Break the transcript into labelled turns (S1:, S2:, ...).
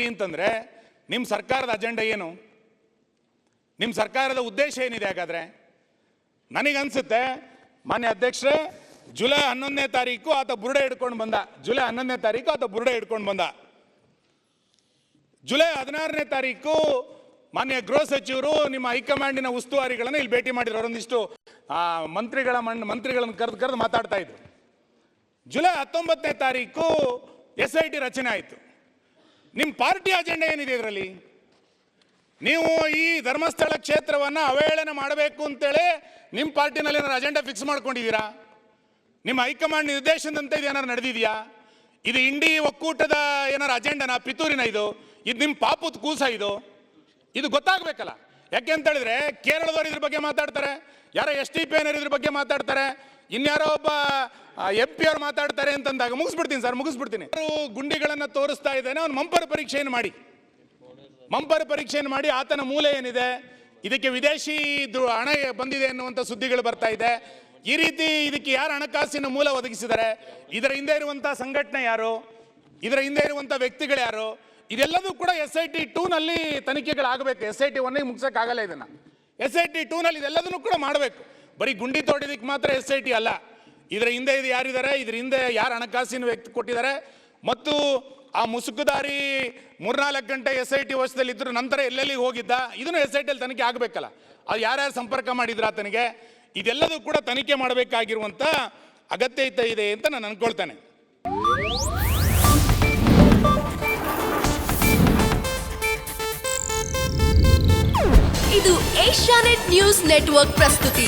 S1: ಅಂತಂದ್ರೆ ನಿಮ್ಮ ಸರ್ಕಾರದ ಅಜೆಂಡಾ ಏನು? ನಿಮ್ಮ ಸರ್ಕಾರದ ಉದ್ದೇಶ ಏನಿದೆ ಹಾಗಾದ್ರೆ? ನನಗನ್ಸುತ್ತೆ ಮಾನ್ಯ ಅಧ್ಯಕ್ಷರೇ, ಜುಲೈ ಹನ್ನೊಂದನೇ ತಾರೀಕು ಆತ ಬುರುಡೆ ಹಿಡ್ಕೊಂಡು ಬಂದ. ಜುಲೈ ಹನ್ನೊಂದನೇ ತಾರೀಕು ಆತ ಬುರುಡೆ ಹಿಡ್ಕೊಂಡು ಬಂದ. ಜುಲೈ ಹದಿನಾರನೇ ತಾರೀಕು ಮಾನ್ಯ ಗೃಹ ಸಚಿವರು ನಿಮ್ಮ ಹೈಕಮಾಂಡಿನ ಉಸ್ತುವಾರಿಗಳನ್ನು ಇಲ್ಲಿ ಭೇಟಿ ಮಾಡಿದ್ರು. ಅವರೊಂದಿಷ್ಟು ಮಂತ್ರಿಗಳ ಮಣ್ಣು ಮಂತ್ರಿಗಳನ್ನು ಕರೆದು ಕರೆದು ಮಾತಾಡ್ತಾ ಇದ್ರು. ಜುಲೈ ಹತ್ತೊಂಬತ್ತನೇ ತಾರೀಕು ಎಸ್ ಐ ಟಿ ರಚನೆ ಆಯಿತು. ನಿಮ್ಮ ಪಾರ್ಟಿ ಅಜೆಂಡಾ ಏನಿದೆ ಇದರಲ್ಲಿ? ನೀವು ಈ ಧರ್ಮಸ್ಥಳ ಕ್ಷೇತ್ರವನ್ನು ಅವಹೇಳನ ಮಾಡಬೇಕು ಅಂತೇಳಿ ನಿಮ್ಮ ಪಾರ್ಟಿನಲ್ಲಿ ಏನಾರು ಅಜೆಂಡಾ ಫಿಕ್ಸ್ ಮಾಡ್ಕೊಂಡಿದ್ದೀರಾ? ನಿಮ್ಮ ಹೈಕಮಾಂಡ್ ನಿರ್ದೇಶನದಂತೆ ಇದು ಏನಾರು ನಡೆದಿದೆಯಾ? ಇದು ಇಂಡಿ ಒಕ್ಕೂಟದ ಏನಾರು ಅಜೆಂಡನ ಪಿತೂರಿನ ಇದು? ಇದು ನಿಮ್ಮ ಪಾಪದ ಕೂಸ ಇದು? ಇದು ಗೊತ್ತಾಗಬೇಕಲ್ಲ. ಯಾಕೆ ಅಂತ ಹೇಳಿದ್ರೆ ಕೇರಳದವ್ರು ಇದ್ರ ಬಗ್ಗೆ ಮಾತಾಡ್ತಾರೆ, ಯಾರೋ ಎಸ್ ಟಿ ಪಿ ಇದ್ರ ಬಗ್ಗೆ ಮಾತಾಡ್ತಾರೆ, ಇನ್ಯಾರೋ ಒಬ್ಬ ಎಂ ಪಿ ಅವ್ರು ಮಾತಾಡ್ತಾರೆ ಅಂತಂದಾಗ ಮುಗಿಸ್ಬಿಡ್ತೀನಿ ಸರ್, ಮುಗಿಸ್ಬಿಡ್ತೀನಿ. ಗುಂಡಿಗಳನ್ನು ತೋರಿಸ್ತಾ ಇದ್ದಾನೆ ಅವ್ನು ಮಂಪರ ಪರೀಕ್ಷೆಯನ್ನು ಮಾಡಿ. ಮಂಪರ್ ಪರೀಕ್ಷೆಯನ್ನು ಮಾಡಿ ಆತನ ಮೂಲ ಏನಿದೆ? ಇದಕ್ಕೆ ವಿದೇಶಿ ಹಣ ಬಂದಿದೆ ಅನ್ನುವಂಥ ಸುದ್ದಿಗಳು ಬರ್ತಾ ಇದೆ. ಈ ರೀತಿ ಇದಕ್ಕೆ ಯಾರು ಹಣಕಾಸಿನ ಮೂಲ ಒದಗಿಸಿದ್ದಾರೆ? ಇದರ ಹಿಂದೆ ಇರುವಂಥ ಸಂಘಟನೆ ಯಾರು? ಇದರ ಹಿಂದೆ ಇರುವಂಥ ವ್ಯಕ್ತಿಗಳು ಯಾರು? ಇದೆಲ್ಲದೂ ಕೂಡ ಎಸ್ ಐ ಟಿ ಟೂನಲ್ಲಿ ತನಿಖೆಗಳಾಗಬೇಕು. ಎಸ್ ಐ ಟಿ ಒನ್ನಿಗೆ ಮುಗ್ಸೋಕ್ಕಾಗಲ್ಲ ಇದನ್ನು. ಎಸ್ ಐ ಟಿ ಟೂನಲ್ಲಿ ಇದೆಲ್ಲದನ್ನು ಕೂಡ ಮಾಡಬೇಕು. ಬರೀ ಗುಂಡಿ ತೋಡಿದಕ್ಕೆ ಮಾತ್ರ ಎಸ್ ಐ ಟಿ ಅಲ್ಲ. ಇದರ ಹಿಂದೆ ಇದು ಯಾರಿದ್ದಾರೆ? ಇದ್ರ ಹಿಂದೆ ಯಾರು ಹಣಕಾಸಿನ ವ್ಯಕ್ತಿ ಕೊಟ್ಟಿದ್ದಾರೆ? ಮತ್ತು ಆ ಮುಸುಕುದಾರಿ ಮೂರ್ನಾಲ್ಕು ಗಂಟೆ ಎಸ್ ಐ ಟಿ ವಶದಲ್ಲಿ ಇದ್ರು ನಂತರ ಎಲ್ಲೆಲ್ಲಿ ಹೋಗಿದ್ದ? ಇದನ್ನು ಎಸ್ ಐ ಟಿಯಲ್ಲಿ ತನಿಖೆ ಆಗಬೇಕಲ್ಲ. ಅದು ಯಾರ್ಯಾರು ಸಂಪರ್ಕ ಮಾಡಿದ್ರ ಆತನಿಗೆ? ಇದೆಲ್ಲದೂ ಕೂಡ ತನಿಖೆ ಮಾಡಬೇಕಾಗಿರುವಂಥ ಅಗತ್ಯತೆ ಇದೆ ಅಂತ ನಾನು ಅನ್ಕೊಳ್ತೇನೆ.
S2: ಇದು ಏಷ್ಯಾನೆಟ್ ನ್ಯೂಸ್ ನೆಟ್ವರ್ಕ್ ಪ್ರಸ್ತುತಿ.